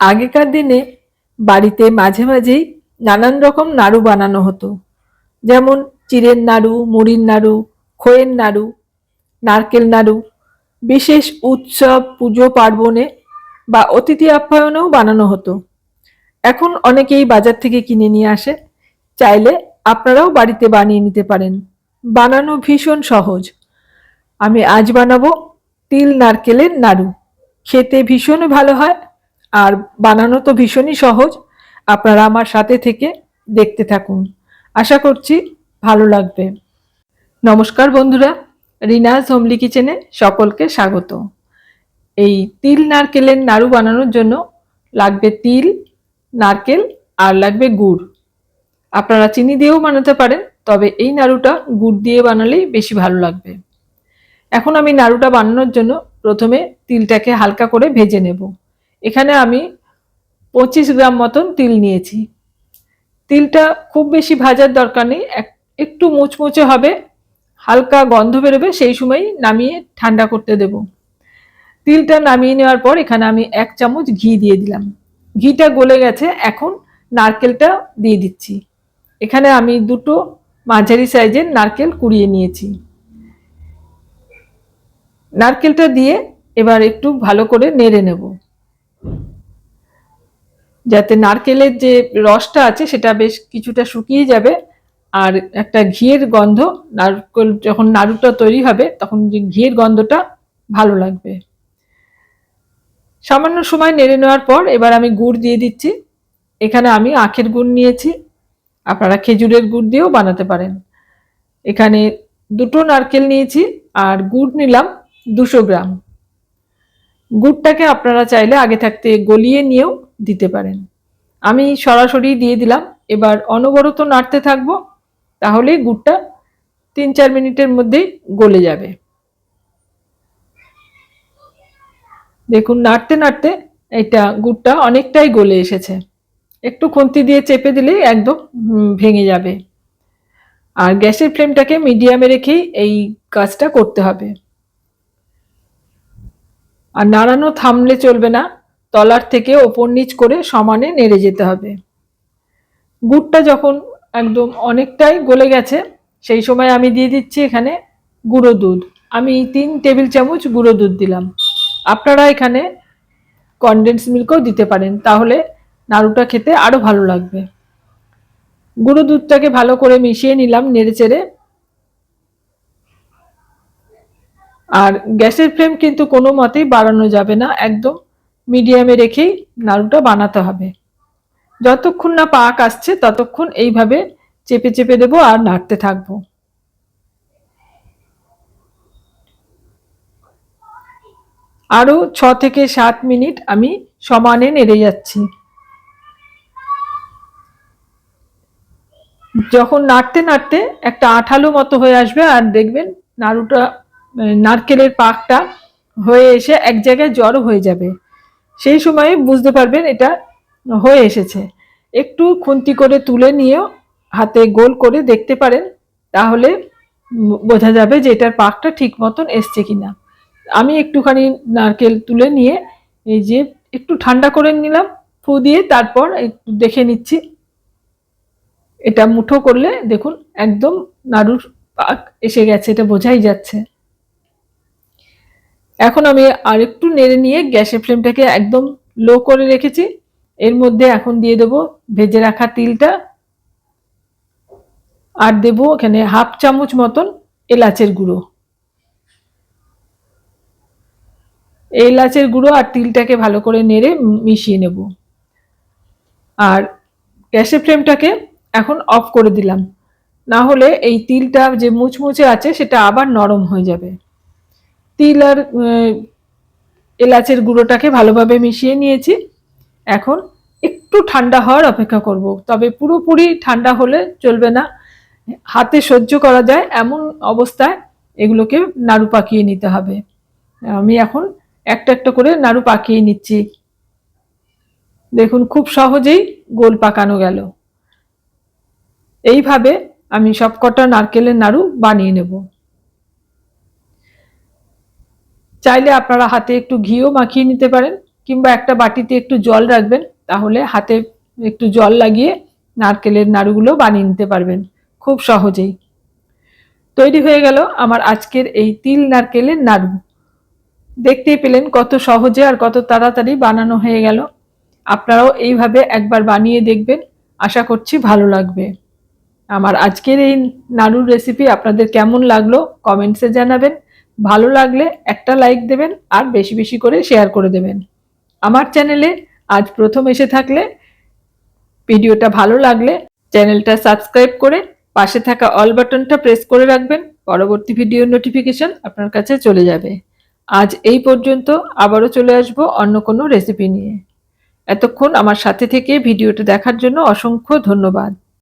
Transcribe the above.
আগেকার দিনে বাড়িতে মাঝে মাঝেই নানান রকম নাড়ু বানানো হতো। যেমন চিড়ের নাড়ু, মুড়ির নাড়ু খইয়ের নাড়ু, নারকেল নাড়ু, বিশেষ উৎসব, পুজো, পার্বণে বা অতিথি আপ্যায়নেও বানানো হতো। এখন অনেকেই বাজার থেকে কিনে নিয়ে আসে। চাইলে আপনারাও বাড়িতে বানিয়ে নিতে পারেন। বানানো ভীষণ সহজ। আমি আজ বানাবো তিল নারকেলের নাড়ু। খেতে ভীষণ ভালো হয়। আর বানানো তো ভীষণই সহজ। আপনারা আমার সাথে থেকে দেখতে থাকুন। আশা করছি ভালো লাগবে। নমস্কার বন্ধুরা, রিনাজ হোমলি কিচেনে সকলকে স্বাগত। এই তিল নারকেলের নাড়ু বানানোর জন্য লাগবে তিল, নারকেল আর লাগবে গুড়। আপনারা চিনি দিয়েও বানাতে পারেন, তবে এই নাড়ুটা গুড় দিয়ে বানালেই বেশি ভালো লাগবে। এখন আমি নাড়ুটা বানানোর জন্য প্রথমে তিলটাকে হালকা করে ভেজে নেব। এখানে আমি পঁচিশ গ্রাম মতন তিল নিয়েছি। তিলটা খুব বেশি ভাজার দরকার নেই, এক- একটু মুচমুচে হবে, হালকা গন্ধ বেরোবে, সেই সময় নামিয়ে ঠান্ডা করতে দেব। তিলটা নামিয়ে নেওয়ার পর এখানে আমি এক চামচ ঘি দিয়ে দিলাম। ঘিটা গলে গেছে, এখন নারকেলটা দিয়ে দিচ্ছি। এখানে আমি দুটো মাঝারি সাইজের নারকেল কুড়িয়ে নিয়েছি। নারকেলটা দিয়ে এবার একটু ভালো করে নেড়ে নেব। যাতে নারকেলের যে রসটা আছে, সেটা বেশ কিছুটা শুকিয়ে যাবে। আর একটা ঘিয়ের গন্ধ, নারকেল যখন নাড়ুটা তৈরি হবে, তখন যে ঘিয়ের গন্ধটা ভালো লাগবে। সামান্য সময় নেড়ে নেওয়ার পর এবার আমি গুড় দিয়ে দিচ্ছি। এখানে আমি আখের গুড় নিয়েছি। আপনারা খেজুরের গুড় দিয়েও বানাতে পারেন। এখানে দুটো নারকেল নিয়েছি, আর গুড় নিলাম দুশো গ্রাম। গুড়টাকে আপনারা চাইলে আগে থাকতে গলিয়ে নিয়েও দিতে পারেন। আমি সরাসরি দিয়ে দিলাম। এবার অনবরত নাড়তে থাকব, তাহলে গুড়টা তিন চার মিনিটের মধ্যেই গলে যাবে। দেখুন, নাড়তে নাড়তে এটা গুড়টা অনেকটাই গলে এসেছে। একটু খুন্তি দিয়ে চেপে দিলেই একদম ভেঙে যাবে। আর গ্যাসের ফ্লেমটাকে মিডিয়ামে রেখেই এই কাজটা করতে হবে। আর নাড়ানো থামলে চলবে না, তলার থেকে ওপর নিচ করে সমানে নেড়ে যেতে হবে। গুড়টা যখন একদম অনেকটাই গলে গেছে, সেই সময় আমি দিয়ে দিচ্ছি এখানে গুঁড়ো দুধ। আমি তিন টেবিল চামচ গুঁড়ো দুধ দিলাম। আপনারা এখানে কনডেন্স মিল্কও দিতে পারেন, তাহলে নাড়ুটা খেতে আরও ভালো লাগবে। গুঁড়ো দুধটাকে ভালো করে মিশিয়ে নিলাম নেড়ে চেড়ে আর গ্যাসের ফ্লেম কিন্তু কোনো মতেই বাড়ানো যাবে না, একদম মিডিয়ামে রেখেই নাড়ুটা বানাতে হবে। যতক্ষণ না পাক আসছে, ততক্ষণ এইভাবে চেপে চেপে দেবো আর নাড়তে থাকব। আরও ছ থেকে সাত মিনিট আমি সমানে নেড়ে যাচ্ছি। যখন নাড়তে নাড়তে একটা আঠালো মতো হয়ে আসবে আর দেখবেন নাড়ুটা নারকেলের পাকটা হয়ে এসে এক জায়গায় জড়ো হয়ে যাবে। সেই সময় বুঝতে পারবেন এটা হয়ে এসেছে। একটু খুন্তি করে তুলে নিয়েও হাতে গোল করে দেখতে পারেন, তাহলে বোঝা যাবে যে এটার পাকটা ঠিক মতন এসছে কিনা। আমি একটুখানি নারকেল তুলে নিয়ে এই যে একটু ঠান্ডা করে নিলাম, ফু দিয়ে তারপর একটু দেখে নিচ্ছি। এটা মুঠো করলে দেখুন একদম নাড়ুর পাক এসে গেছে, এটা বোঝাই যাচ্ছে। এখন আমি আর একটু নেড়ে নিয়ে গ্যাসের ফ্লেমটাকে একদম লো করে রেখেছি। এর মধ্যে এখন দিয়ে দেবো ভেজে রাখা তিলটা। আর দেবো এখানে হাফ চামচ মতন এলাচের গুঁড়ো। এলাচের গুঁড়ো আর তিলটাকে ভালো করে নেড়ে মিশিয়ে নেব। আর গ্যাসের ফ্লেমটাকে এখন অফ করে দিলাম। না হলে এই তিলটা যে মুচমুচে আছে সেটা আবার নরম হয়ে যাবে। তিল আর এলাচের গুঁড়োটাকে ভালোভাবে মিশিয়ে নিয়েছি। এখন একটু ঠান্ডা হওয়ার অপেক্ষা করব, তবে পুরোপুরি ঠান্ডা হলে চলবে না। হাতে সহ্য করা যায় এমন অবস্থায় এগুলোকে নাড়ু পাকিয়ে নিতে হবে। আমি এখন একটা একটা করে নাড়ু পাকিয়ে নিচ্ছি। দেখুন, খুব সহজেই গোল পাকানো গেল। এইভাবে আমি সবকটা নারকেলের নাড়ু বানিয়ে নেব। চাইলে আপনারা হাতে একটু ঘিও মাখিয়ে নিতে পারেন, কিংবা একটা বাটিতে একটু জল রাখবেন, তাহলে হাতে একটু জল লাগিয়ে নারকেলের নাড়ুগুলো বানিয়ে নিতে পারবেন, খুব সহজেই। তৈরি হয়ে গেল আমার আজকের এই তিল নারকেলের নাড়ু। দেখতেই পেলেন কত সহজে আর কত তাড়াতাড়ি বানানো হয়ে গেল। আপনারাও এইভাবে একবার বানিয়ে দেখবেন, আশা করছি ভালো লাগবে। আমার আজকের এই নাড়ুর রেসিপি আপনাদের কেমন লাগল, কমেন্টসে জানাবেন। ভালো লাগলে একটা লাইক দেবেন আর বেশি বেশি করে শেয়ার করে দেবেন। আমার চ্যানেলে আজ প্রথম এসে থাকলে, ভিডিওটা ভালো লাগলে চ্যানেলটা সাবস্ক্রাইব করে পাশে থাকা অল বাটনটা প্রেস করে রাখবেন, পরবর্তী ভিডিও নোটিফিকেশন আপনার কাছে চলে যাবে। আজ এই পর্যন্ত আবারও চলে আসব অন্য কোনো রেসিপি নিয়ে। এতক্ষণ আমার সাথে থেকে ভিডিওটা দেখার জন্য অসংখ্য ধন্যবাদ।